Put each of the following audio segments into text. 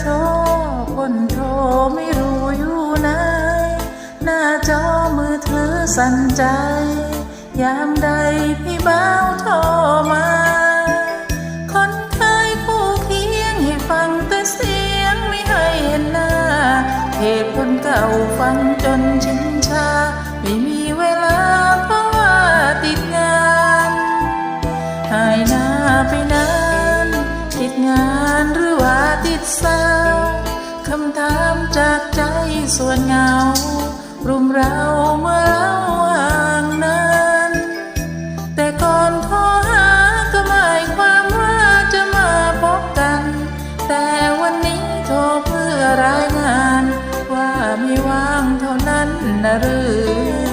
ชอคนโทรไม่รู้อยู่ไหน หน้าจอมือถือสั่นใจ ยามใดพี่บ้าโทรมา คนเคยคู่เคียงให้ฟังแต่เสียงไม่ให้เห็นหน้าเหตุผลเก่าฟังจนชินชาไม่มี ว่าคำถามจากใจส่วนเงา รุมเราเมื่อเราห่างนั้นแต่ก่อนโทรหาก็หมายความว่าจะมาพบกัน แต่วันนี้โทรเพื่อรายงาน ว่าไม่ว่างเท่านั้นนะหรือ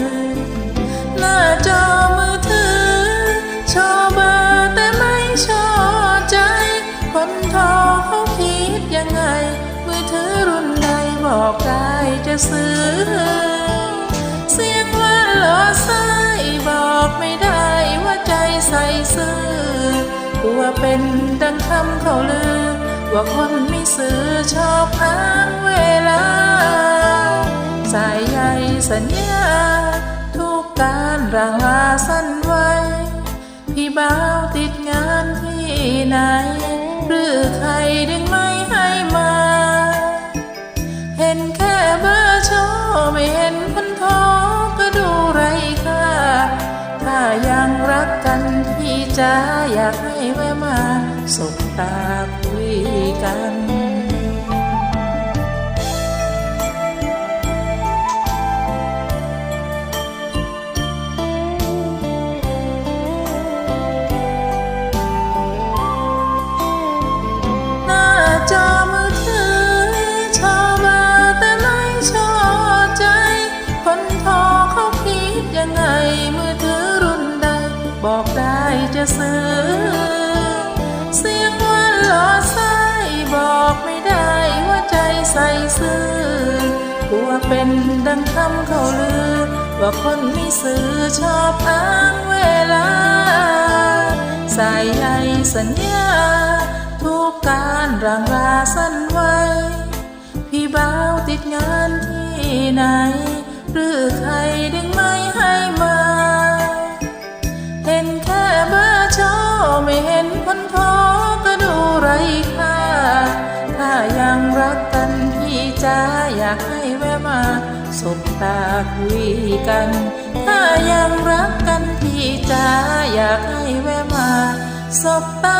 อกได้จะซื้อ เสียงว่าหล่อไส้บอกไม่ได้ว่าใจใส่ซื่อกลัวเป็นดังคำเขาลือ ว่าคนไม่ซื้อชอบอ้างเวลา สายใยสัญญา ทุกการรางลาสั้นไว้ พี่บ่าวติดงานที่ไหน หรือใครดึง จะอยากให้แวะมาสบตาคุยกัน จะซื้อ เสียงว่าหล่อไส้บอกไม่ได้ว่าใจใส่ซื่อกลัวเป็นดังคำเขาลือ ว่าคนมีสื่อชอบอ้างเวลา สายใยสัญญา ทุกการรางลาสั้นไว้ พี่บ่าวติดงานที่ไหน หรือใครดึง ตาคุยกัน ถ้ายังรักกันพี่จะอยากให้แวะมาสบตา